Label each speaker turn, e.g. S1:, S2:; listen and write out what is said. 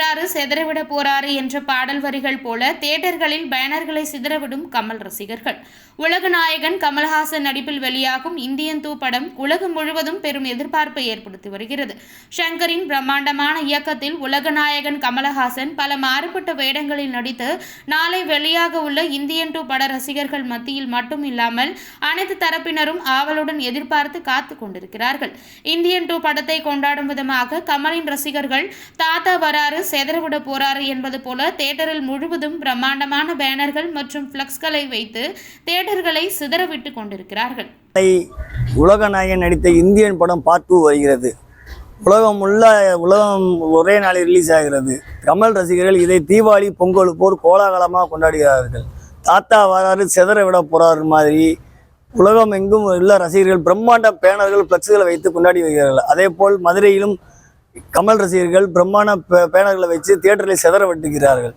S1: செதறவிட போறாரு என்ற பாடல் வரிகள் போல தியேட்டர்களில் பேனர்களை சிதறவிடும் கமல் ரசிகர்கள். உலகநாயகன் கமல்ஹாசன் நடிப்பில் வெளியாகும் இந்தியன் தூ படம் உலகம் முழுவதும் பெரும் எதிர்பார்ப்பை ஏற்படுத்தி வருகிறது. ஷங்கரின் பிரம்மாண்டமான இயக்கத்தில் உலகநாயகன் கமலஹாசன் பல மாறுபட்ட வேடங்களில் நடித்து நாளை வெளியாக உள்ள இந்தியன் டூ பட ரசிகர்கள் மத்தியில் மட்டும் இல்லாமல் அனைத்து தரப்பினரும் ஆவலுடன் எதிர்பார்த்து காத்து கொண்டிருக்கிறார்கள். இந்தியன் டூ படத்தை கொண்டாடும் விதமாக கமலின் ரசிகர்கள் தாத்தா வராரு செதறவிட போறாரு என்பது போல தேட்டரில் முழுவதும் பிரம்மாண்டமான பேனர்கள் மற்றும் பிளக்ஸ்களை வைத்து தேட்டர்களை சிதறவிட்டு கொண்டிருக்கிறார்கள்.
S2: உலகநாயகன் நடித்த இந்தியன் படம் பார்ட் டூ வருகிறது. உலகம் உள்ள உலகம் ஒரே நாளில் ரிலீஸ் ஆகிறது. கமல் ரசிகர்கள் இதை தீபாவளி பொங்கல் போர் கோலாகலமாக கொண்டாடுகிறார்கள். தாத்தா வராரு செதற விட போறாரு மாதிரி. உலகம் எங்கும் உள்ள ரசிகர்கள் பிரம்மாண்ட பேனர்கள் ஃப்ளக்ஸுகளை வைத்து கொண்டாடி வருகிறார்கள். அதே போல் மதுரையிலும் கமல் ரசிகர்கள் பிரம்மாண்ட பேனர்களை வச்சு தியேட்டரில் செதற விட்டுகிறார்கள்.